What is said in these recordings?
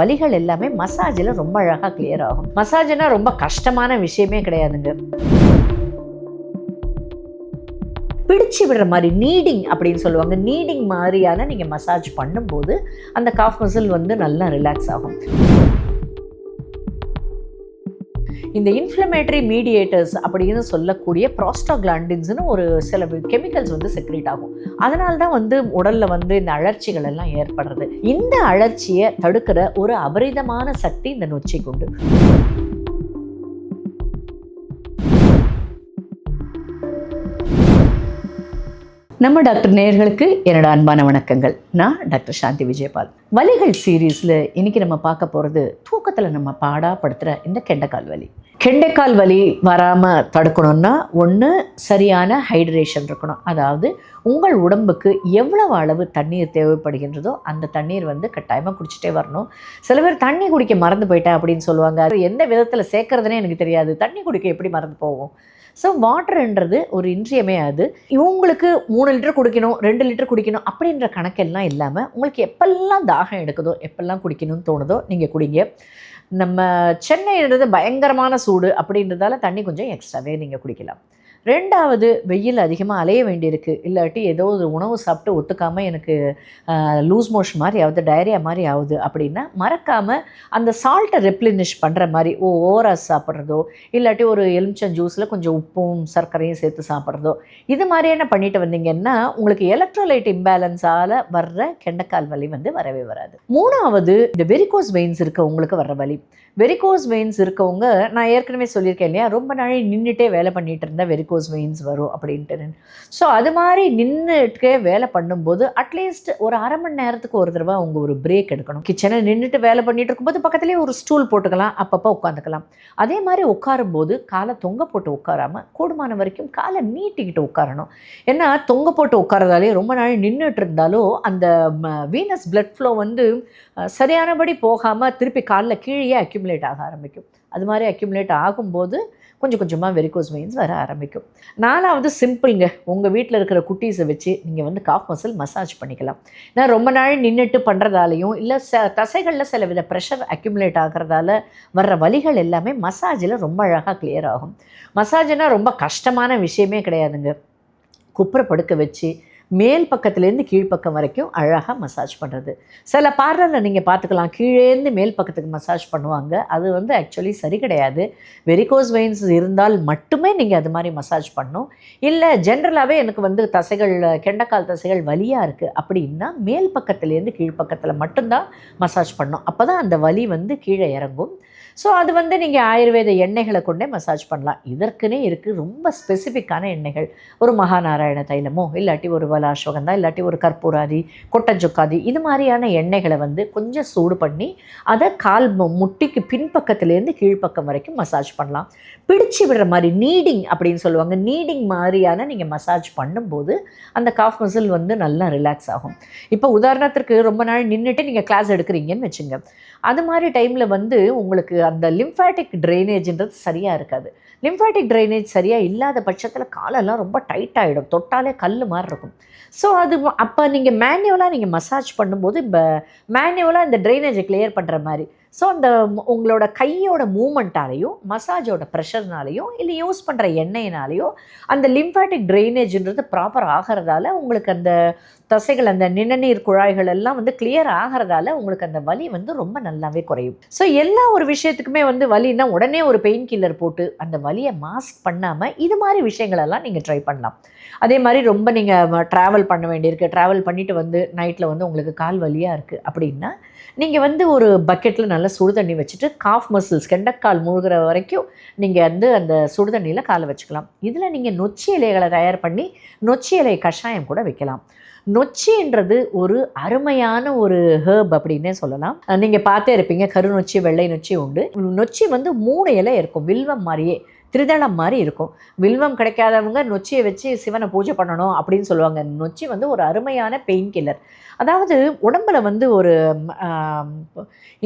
வலிகள் எல்லாமே மசாஜில் ரொம்ப அழகாக கிளியர் ஆகும். மசாஜ்னா ரொம்ப கஷ்டமான விஷயமே கிடையாதுங்க. பிடிச்சு விடுற மாதிரி நீடிங் அப்படின்னு சொல்லுவாங்க. நீடிங் மாதிரியான நீங்கள் மசாஜ் பண்ணும்போது அந்த காஃப் மசில் வந்து நல்லா ரிலாக்ஸ் ஆகும். இந்த இன்ஃப்ளமேட்டரி மீடியேட்டர்ஸ் அப்படின்னு சொல்லக்கூடிய ப்ராஸ்டாகிளாண்டின்ஸ்னு ஒரு சில கெமிக்கல்ஸ் வந்து செக்ரேட் ஆகும். அதனால தான் வந்து உடலில் வந்து இந்த அழற்சிகள் எல்லாம் ஏற்படுறது. இந்த அழற்சியை தடுக்கிற ஒரு அபரிதமான சக்தி இந்த நொச்சிக்கு உண்டு. நம்ம டாக்டர் நேயர்களுக்கு என்னோட அன்பான வணக்கங்கள். நான் டாக்டர் சாந்தி விஜயபால். வலிகள் சீரீஸில் இன்னைக்கு நம்ம பார்க்க போகிறது தூக்கத்தில் நம்ம பாடாப்படுத்துகிற இந்த கெண்டைக்கால் வலி. கெண்டைக்கால் வலி வராமல் தடுக்கணும்னா ஒன்று சரியான ஹைட்ரேஷன் இருக்கணும். அதாவது உங்கள் உடம்புக்கு எவ்வளவு அளவு தண்ணீர் தேவைப்படுகின்றதோ அந்த தண்ணீர் வந்து கட்டாயமாக குடிச்சிட்டே வரணும். சில பேர் தண்ணி குடிக்க மறந்து போயிட்டேன் அப்படின்னு சொல்லுவாங்க. அது எந்த விதத்தில் சேர்க்கறதுனே எனக்கு தெரியாது. தண்ணி குடிக்க எப்படி மறந்து போகும் ஸோ வாட்டர்ன்றது ஒரு இன்றியமையாது இவங்களுக்கு மூணு லிட்டர் குடிக்கணும் ரெண்டு லிட்டர் குடிக்கணும் அப்படின்ற கணக்கெல்லாம் இல்லாமல் உங்களுக்கு எப்பெல்லாம் தாகம் எடுக்குதோ எப்பெல்லாம் குடிக்கணும்னு தோணுதோ நீங்கள் குடிங்க. நம்ம சென்னைன்றது பயங்கரமான சூடு அப்படின்றதால தண்ணி கொஞ்சம் எக்ஸ்ட்ராவே நீங்கள் குடிக்கலாம். ரெண்டாவது வெயில் அதிகமாக அலைய வேண்டியிருக்கு. இல்லாட்டி ஏதோ ஒரு உணவு சாப்பிட்டு ஒத்துக்காமல் எனக்கு லூஸ் மோஷன் மாதிரி ஆகுது டயரியா மாதிரி ஆகுது அப்படின்னா மறக்காமல் அந்த சால்ட்டை ரெப்ளினிஷ் பண்ணுற மாதிரி ஓ ஓஆர்எஸ் சாப்பிட்றதோ இல்லாட்டி ஒரு எலுமிச்சம் ஜூஸில் கொஞ்சம் உப்பும் சர்க்கரையும் சேர்த்து சாப்பிட்றதோ இது மாதிரியான பண்ணிட்டு வந்தீங்கன்னா உங்களுக்கு எலக்ட்ரோலைட் இம்பேலன்ஸால் வர்ற கெண்டக்கால் வலி வந்து வரவே வராது. மூணாவது இந்த வெரிகோஸ் வெயின்ஸ் இருக்கவங்களுக்கு வர்ற வலி. வெரிகோஸ் வெயின்ஸ் இருக்கவங்க நான் ஏற்கனவே சொல்லியிருக்கேன் இல்லையா ரொம்ப நாளே நின்றுட்டே வேலை பண்ணிட்டு இருந்தேன் வெரிகோஸ் வெயின்ஸ் வரும் அப்படின்ட்டு ஸோ அது மாதிரி நின்றுட்டே வேலை பண்ணும்போது அட்லீஸ்ட் ஒரு அரை மணி நேரத்துக்கு ஒரு தடவை அவங்க ஒரு பிரேக் எடுக்கணும். கிச்சனில் நின்றுட்டு வேலை பண்ணிட்டு இருக்கும்போது பக்கத்துலேயே ஒரு ஸ்டூல் போட்டுக்கலாம் அப்பப்போ உட்காந்துக்கலாம். அதே மாதிரி உட்காரும்போது காலை தொங்க போட்டு உட்காராமல் கூடுமான வரைக்கும் காலை நீட்டிக்கிட்டு உட்காரணும். ஏன்னா தொங்க போட்டு உட்காரதாலே ரொம்ப நாள் நின்றுட்டு இருந்தாலும் அந்த வீனஸ் பிளட் ஃப்ளோ வந்து சரியானபடி போகாமல் திருப்பி காலில் கீழே அக்யூமுலேட் ஆக ஆரம்பிக்கும். அது மாதிரி அக்யூமுலேட் ஆகும்போது கொஞ்சம் கொஞ்சமாக வெரிகோஸ் வெயின்ஸ் வர ஆரம்பிக்கும். நாலாவது சிம்பிளுங்க உங்கள் வீட்டில் இருக்கிற குட்டீஸை வச்சு நீங்கள் வந்து காஃப் மசில் மசாஜ் பண்ணிக்கலாம். ஏன்னா ரொம்ப நாள் நின்றுட்டு பண்ணுறதாலையும் இல்லை ச தசைகளில் சில வித ப்ரெஷர் அக்யூமுலேட் ஆகிறதால வர்ற வலிகள் எல்லாமே மசாஜில் ரொம்ப அழகாக கிளியர் ஆகும். மசாஜ்னால் ரொம்ப கஷ்டமான விஷயமே கிடையாதுங்க. குப்புற படுக்க வச்சு மேல் பக்கத்துலேருந்து கீழ்ப்பக்கம் வரைக்கும் அழகாக மசாஜ் பண்ணுறது சில பார்லரில் நீங்கள் பார்த்துக்கலாம் கீழேருந்து மேல் பக்கத்துக்கு மசாஜ் பண்ணுவாங்க. அது வந்து ஆக்சுவலி சரி கிடையாது. வெரிகோஸ் வெயின்ஸ் இருந்தால் மட்டுமே நீங்கள் அது மாதிரி மசாஜ் பண்ணும். இல்லை ஜென்ரலாகவே எனக்கு வந்து தசைகள் கெண்டைக்கால் தசைகள் வலியாக இருக்குது அப்படின்னா மேல் பக்கத்துலேருந்து கீழ்ப்பக்கத்தில் மட்டும்தான் மசாஜ் பண்ணணும் அப்போ தான் அந்த வலி வந்து கீழே இறங்கும். ஸோ அது வந்து நீங்கள் ஆயுர்வேத எண்ணெய்களை கொண்டே மசாஜ் பண்ணலாம். இதற்குனே இருக்குது ரொம்ப ஸ்பெசிஃபிக்கான எண்ணெய்கள். ஒரு மகாநாராயண தைலமோ இல்லாட்டி ஒரு வலாஸ்வகந்தா இல்லாட்டி ஒரு கற்பூராதி கொட்டஞ்சொக்காதி இது மாதிரியான எண்ணெய்களை வந்து கொஞ்சம் சூடு பண்ணி அதை கால் முட்டிக்கு பின்பக்கத்துலேருந்து கீழ்ப்பக்கம் வரைக்கும் மசாஜ் பண்ணலாம். பிடிச்சு விடுற மாதிரி நீடிங் அப்படின்னு சொல்லுவாங்க நீடிங் மாதிரியான நீங்கள் மசாஜ் பண்ணும்போது அந்த காஃப் மசில் வந்து நல்லா ரிலாக்ஸ் ஆகும். இப்போ உதாரணத்திற்கு ரொம்ப நாள் நின்றுட்டு நீங்கள் கிளாஸ் எடுக்கிறீங்கன்னு வச்சுங்க. அது மாதிரி டைமில் வந்து உங்களுக்கு அந்த லிம்ஃபேட்டிக் ட்ரைனேஜ்ன்றது சரியாக இருக்காது. லிம்ஃபாட்டிக் ட்ரைனேஜ் சரியாக இல்லாத பட்சத்தில் காலெல்லாம் ரொம்ப டைட் ஆகிடும் தொட்டாலே கல் மாதிரி இருக்கும். ஸோ அது அப்போ நீங்கள் மேனுவலாக நீங்கள் மசாஜ் பண்ணும்போது இப்போ மேனுவலாக இந்த ட்ரைனேஜை கிளியர் பண்ணுற மாதிரி. ஸோ அந்த உங்களோட கையோட மூமெண்ட்டாலேயும் மசாஜோட ப்ரெஷர்னாலேயும் இல்லை யூஸ் பண்ணுற எண்ணெயினாலேயோ அந்த லிம்ஃபேட்டிக் ட்ரைனேஜ்ன்றது ப்ராப்பர் ஆகிறதால உங்களுக்கு அந்த தசைகள் அந்த நிணநீர் குழாய்கள் எல்லாம் வந்து கிளியர் ஆகிறதால உங்களுக்கு அந்த வலி வந்து ரொம்ப நல்லாவே குறையும். ஸோ எல்லா ஒரு விஷயத்துக்குமே வந்து வலின்னா உடனே ஒரு பெயின் கில்லர் போட்டு அந்த வலியை மாஸ்க் பண்ணாமல் இது மாதிரி விஷயங்களெல்லாம் நீங்கள் ட்ரை பண்ணலாம். அதே மாதிரி ரொம்ப நீங்கள் ட்ராவல் பண்ண வேண்டியிருக்கு. ட்ராவல் பண்ணிவிட்டு வந்து நைட்டில் வந்து உங்களுக்கு கால் வலியாக இருக்குது அப்படின்னா நீங்கள் வந்து ஒரு பக்கெட்டில் நல்லா சுடு தண்ணி வச்சுட்டு காஃப் மசில்ஸ் கெண்டக்கால் மூழ்கிற வரைக்கும் நீங்கள் வந்து அந்த சுடு தண்ணியில் காலை வச்சுக்கலாம். இதில் நீங்கள் நொச்சி இலைகளை தயார் பண்ணி நொச்சி இலை கஷாயம் கூட வைக்கலாம். நொச்சின்றது ஒரு அருமையான ஒரு ஹேர்ப் அப்படின்னே சொல்லலாம். நீங்கள் பார்த்தே இருப்பீங்க கருநொச்சி வெள்ளை நொச்சி உண்டு. நொச்சி வந்து மூணு இலை இருக்கும் வில்வம் மாதிரியே. திரிதளம் மாதிரி இருக்கும். வில்வம் கிடைக்காதவங்க நொச்சியை வச்சு சிவனை பூஜை பண்ணணும் அப்படின்னு சொல்லுவாங்க. நொச்சி வந்து ஒரு அருமையான பெயின் கில்லர் அதாவது உடம்புல வந்து ஒரு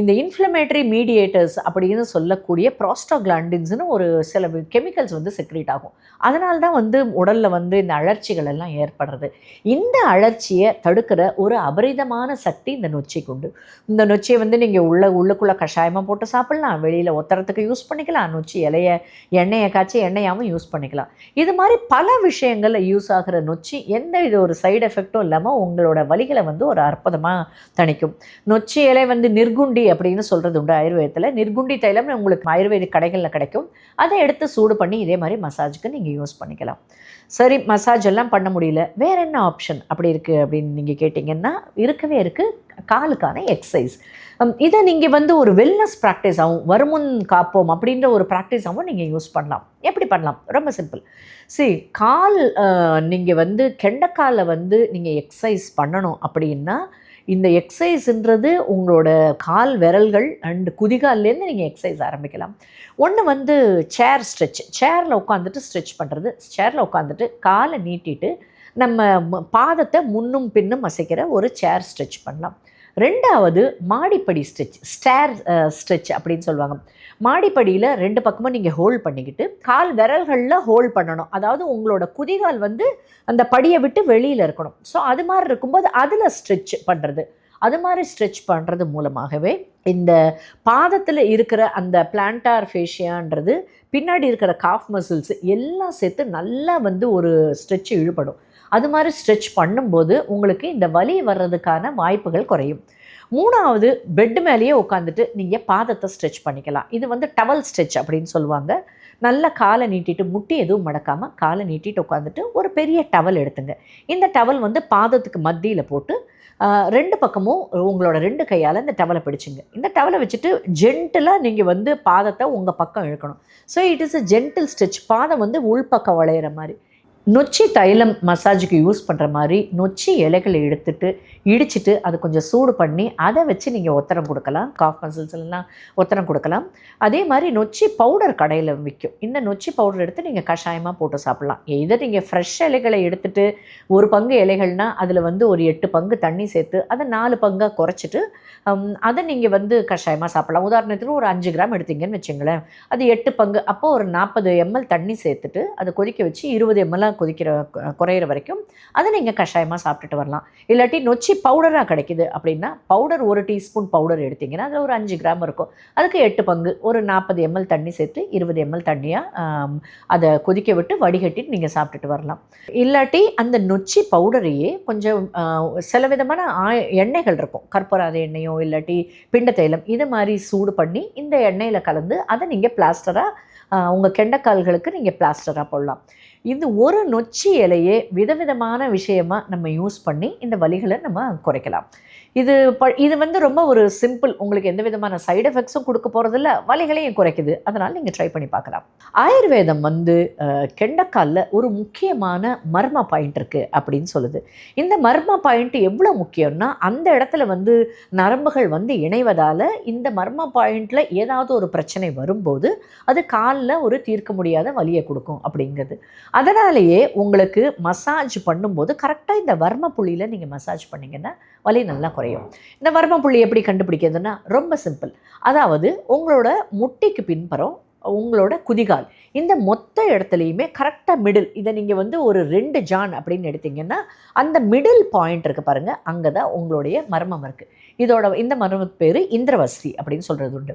இந்த இன்ஃப்ளமேட்டரி மீடியேட்டர்ஸ் அப்படின்னு சொல்லக்கூடிய ப்ராஸ்டோகிளாண்டின்ஸ்னு ஒரு சில கெமிக்கல்ஸ் வந்து செக்ரேட் ஆகும். அதனால தான் வந்து உடலில் வந்து இந்த அழற்சிகள் எல்லாம் ஏற்படுறது. இந்த அழற்சியை தடுக்கிற ஒரு அபரிதமான சக்தி இந்த நொச்சிக்கு உண்டு. இந்த நொச்சியை வந்து நீங்கள் உள்ள உள்ளுக்குள்ளே கஷாயமாக போட்டு சாப்பிட்லாம். வெளியில் ஒத்தரத்துக்கு யூஸ் பண்ணிக்கலாம். நொச்சி இலைய எண்ணெய் எண்ணெயை காய்ச்சி எண்ணெயாகவும் யூஸ் பண்ணிக்கலாம். இது மாதிரி பல விஷயங்களில் யூஸ் ஆகிற நொச்சி எந்த இது ஒரு சைடு எஃபெக்ட்டும் இல்லாமல் உங்களோட வழிகளை வந்து ஒரு அற்புதமாக தணிக்கும். நொச்சி இலை வந்து நிர்குண்டி அப்படின்னு சொல்கிறது உண்டு ஆயுர்வேதத்தில். நிர்குண்டி தைலம் உங்களுக்கு ஆயுர்வேதிக் கடைகளில் கிடைக்கும். அதை எடுத்து சூடு பண்ணி இதே மாதிரி மசாஜுக்கு நீங்கள் யூஸ் பண்ணிக்கலாம். சரி மசாஜ் எல்லாம் பண்ண முடியல. வேறு என்ன ஆப்ஷன் அப்படி இருக்குது அப்படின்னு நீங்கள் கேட்டிங்கன்னா இருக்கவே இருக்குது காலுக்கான எக்ஸசைஸ் இதை நீங்கள் வந்து ஒரு வெல்னஸ் ப்ராக்டிஸ் ஆகும் வருமுன் காப்போம் அப்படின்ற ஒரு ப்ராக்டிஸ் ஆகும் நீங்கள் யூஸ் பண்ணலாம். எப்படி பண்ணலாம்? ரொம்ப சிம்பிள் சரி கால் நீங்கள் வந்து கெண்டக்காலை வந்து நீங்கள் எக்ஸசைஸ் பண்ணணும் அப்படின்னா இந்த எக்ஸசைஸ்ன்றது உங்களோட கால் விரல்கள் அண்ட் குதிகால்லேருந்து நீங்கள் எக்ஸசைஸ் ஆரம்பிக்கலாம். ஒன்று வந்து சேர் ஸ்ட்ரெச் சேரில் உட்காந்துட்டு ஸ்ட்ரெச் பண்ணுறது சேரில் உட்காந்துட்டு காலை நீட்டிட்டு நம்ம ம- பாதத்தை முன்னும் பின்னும் அசைக்கிற ஒரு சேர் ஸ்ட்ரெச் பண்ணலாம். ரெண்டாவது மாடிப்படி ஸ்ட்ரெச் ஸ்டேர் ஸ்ட்ரெச் அப்படின்னு சொல்லுவாங்க. மாடிப்படியில் ரெண்டு பக்கமும் நீங்கள் ஹோல்ட் பண்ணிக்கிட்டு கால் விரல்களில் ஹோல்ட் பண்ணணும். அதாவது உங்களோட குதிகால் வந்து அந்த படியை விட்டு வெளியில் இருக்கணும். ஸோ அது மாதிரி இருக்கும்போது அதில் ஸ்ட்ரெச் பண்ணுறது அது மாதிரி ஸ்ட்ரெச் பண்ணுறது மூலமாகவே இந்த பாதத்தில் இருக்கிற அந்த பிளான்டார் ஃபேஷியான்றது பின்னாடி இருக்கிற காஃப் மசில்ஸ் எல்லாம் சேர்த்து நல்லா வந்து ஒரு ஸ்ட்ரெச் இழுபடும். அது மாதிரி ஸ்ட்ரெச் பண்ணும்போது உங்களுக்கு இந்த வலி வர்றதுக்கான வாய்ப்புகள் குறையும். மூணாவது பெட் மேலேயே உட்காந்துட்டு நீங்கள் பாதத்தை ஸ்ட்ரெச் பண்ணிக்கலாம். இது வந்து டவல் ஸ்ட்ரெச் அப்படின்னு சொல்லுவாங்க. நல்லா காலை நீட்டிட்டு முட்டி எதுவும் மடக்காமல் காலை நீட்டிட்டு உட்காந்துட்டு ஒரு பெரிய டவல் எடுத்துங்க. இந்த டவல் வந்து பாதத்துக்கு மத்தியில் போட்டு ரெண்டு பக்கமும் உங்களோட ரெண்டு கையால் இந்த டவலை பிடிச்சிங்க. இந்த டவலை வச்சுட்டு ஜென்டிலாக நீங்கள் வந்து பாதத்தை உங்கள் பக்கம் இழுக்கணும். So it is a gentle stitch பாதம் வந்து உள்பக்கம் வளையிற மாதிரி. நொச்சி தைலம் மசாஜுக்கு யூஸ் பண்ணுற மாதிரி நொச்சி இலைகளை எடுத்துட்டு இடிச்சிட்டு அது கொஞ்சம் சூடு பண்ணி அதை வச்சு நீங்கள் ஒத்தரம் கொடுக்கலாம். காஃப் மசில்ஸ் எல்லாம் ஒத்தரம் கொடுக்கலாம். அதே மாதிரி நொச்சி பவுடர் கடையில் விற்கும் இந்த நொச்சி பவுடர் எடுத்து நீங்கள் கஷாயமாக போட்டு சாப்பிட்லாம். இதை நீங்கள் ஃப்ரெஷ் இலைகளை எடுத்துட்டு ஒரு பங்கு இலைகள்னால் அதில் வந்து ஒரு எட்டு பங்கு தண்ணி சேர்த்து அதை நாலு பங்காக குறைச்சிட்டு அதை நீங்கள் வந்து கஷாயமாக சாப்பிட்லாம். உதாரணத்துக்கு ஒரு அஞ்சு கிராம் எடுத்தீங்கன்னு வச்சுங்களேன். அது எட்டு பங்கு. அப்போ ஒரு நாற்பது எம்எல் தண்ணி சேர்த்துட்டு அதை கொதிக்க வச்சு இருபது கொதிக்கிற குறையிற வரைக்கும் அதை நீங்கள் கஷாயமாக சாப்பிட்டுட்டு வரலாம். இல்லாட்டி நொச்சி பவுடராக கிடைக்குது அப்படின்னா பவுடர் ஒரு டீஸ்பூன் பவுடர் எடுத்திங்கன்னா அதில் ஒரு அஞ்சு கிராம் இருக்கும். அதுக்கு எட்டு பங்கு ஒரு நாற்பது எம்எல் தண்ணி சேர்த்து இருபது எம்எல் தண்ணியாக அதை கொதிக்க விட்டு வடிகட்டிட்டு நீங்கள் சாப்பிட்டுட்டு வரலாம். இல்லாட்டி அந்த நொச்சி பவுடரையே கொஞ்சம் சில விதமான ஆ- எண்ணெய்கள் இருக்கும். கற்பூராத எண்ணெயோ இல்லாட்டி பிண்ட தைலம் இது மாதிரி சூடு பண்ணி இந்த எண்ணெயில் கலந்து அதை நீங்கள் பிளாஸ்டராக உங்கள் கெண்டைக்கால்களுக்கு நீங்கள் பிளாஸ்டராக போடலாம். இந்த ஒரு நொச்சி இலையே விதவிதமான விஷயமாக நம்ம யூஸ் பண்ணி இந்த வலிகளை நம்ம குறைக்கலாம். இது ப இது வந்து ரொம்ப ஒரு சிம்பிள் உங்களுக்கு எந்த விதமான சைடு எஃபெக்ட்ஸும் கொடுக்க போகிறதில்ல வலிகளையும் குறைக்குது. அதனால் நீங்கள் ட்ரை பண்ணி பார்க்கலாம். ஆயுர்வேதம் வந்து கெண்டக்காலில் ஒரு முக்கியமான மர்ம பாயிண்ட் இருக்குது அப்படின்னு சொல்லுது. இந்த மர்ம பாயிண்ட் எவ்வளோ முக்கியம்னா அந்த இடத்துல வந்து நரம்புகள் வந்து இணைவதால் இந்த மர்ம பாயிண்டில் ஏதாவது ஒரு பிரச்சனை வரும்போது அது காலில் ஒரு தீர்க்க முடியாத வலியை கொடுக்கும் அப்படிங்கிறது. அதனாலேயே உங்களுக்கு மசாஜ் பண்ணும்போது கரெக்டாக இந்த வர்ம புள்ளியில் நீங்கள் மசாஜ் பண்ணிங்கன்னா வலி நல்லா குறையும். இந்த வர்ம புள்ளி எப்படி கண்டுபிடிக்கிறதுனா ரொம்ப சிம்பிள் அதாவது உங்களோட முட்டிக்கு பின்புறம் உங்களோட குதிகால் இந்த மொத்த இடத்துலையுமே கரெக்டாக மிடில் இதை நீங்கள் வந்து ஒரு ரெண்டு ஜான் அப்படின்னு எடுத்தீங்கன்னா அந்த மிடில் பாயிண்ட் இருக்குது பாருங்கள் அங்கே தான் உங்களுடைய மர்மம் இருக்குது இதோட இந்த மர்மத்துக்கு பேர் இந்திரவஸ்தி அப்படின்னு சொல்கிறது உண்டு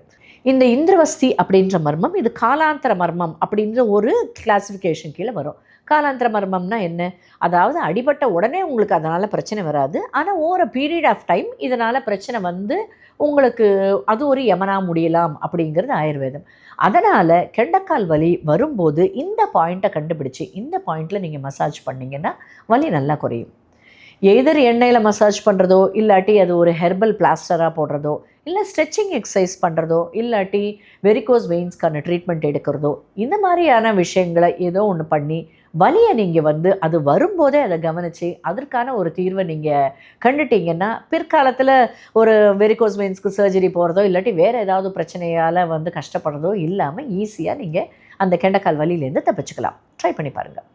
இந்த இந்திரவஸ்தி அப்படின்ற மர்மம் இது காலாந்தர மர்மம் அப்படின்ற ஒரு கிளாசிஃபிகேஷன் கீழே வரும். காலாந்தர மர்மம்னா என்ன? அதாவது அடிபட்ட உடனே உங்களுக்கு அதனால் பிரச்சனை வராது. ஆனால் ஓவர் பீரியட் ஆஃப் டைம் இதனால் பிரச்சனை வந்து உங்களுக்கு அது ஒரு யமனா முடியலாம் அப்படிங்கிறது ஆயுர்வேதம். அதனால் கெண்டக்கால் வலி வரும்போது இந்த பாயிண்ட்டை கண்டுபிடிச்சு இந்த பாயிண்ட்டில் நீங்கள் மசாஜ் பண்ணிங்கன்னா வலி நல்லா குறையும். எதிர் எண்ணெயில் மசாஜ் பண்ணுறதோ இல்லாட்டி அது ஒரு ஹெர்பல் பிளாஸ்டராக போடுறதோ இல்லை ஸ்ட்ரெச்சிங் எக்ஸசைஸ் பண்ணுறதோ இல்லாட்டி வெரிகோஸ் வெயின்ஸ்க்கான ட்ரீட்மெண்ட் எடுக்கிறதோ இந்த மாதிரியான விஷயங்களை ஏதோ ஒன்று பண்ணி வலியை நீங்கள் வந்து அது வரும்போதே அதை கவனித்து அதற்கான ஒரு தீர்வை நீங்கள் கண்டுட்டீங்கன்னா பிற்காலத்தில் ஒரு வெரிகோஸ் வெயின்ஸ்க்கு சர்ஜரி போகிறதோ இல்லாட்டி வேறு ஏதாவது பிரச்சனையால் வந்து கஷ்டப்படுறதோ இல்லாமல் ஈஸியாக நீங்கள் அந்த கெண்டக்கால் வலியிலேருந்து தப்பிச்சுக்கலாம். ட்ரை பண்ணி பாருங்கள்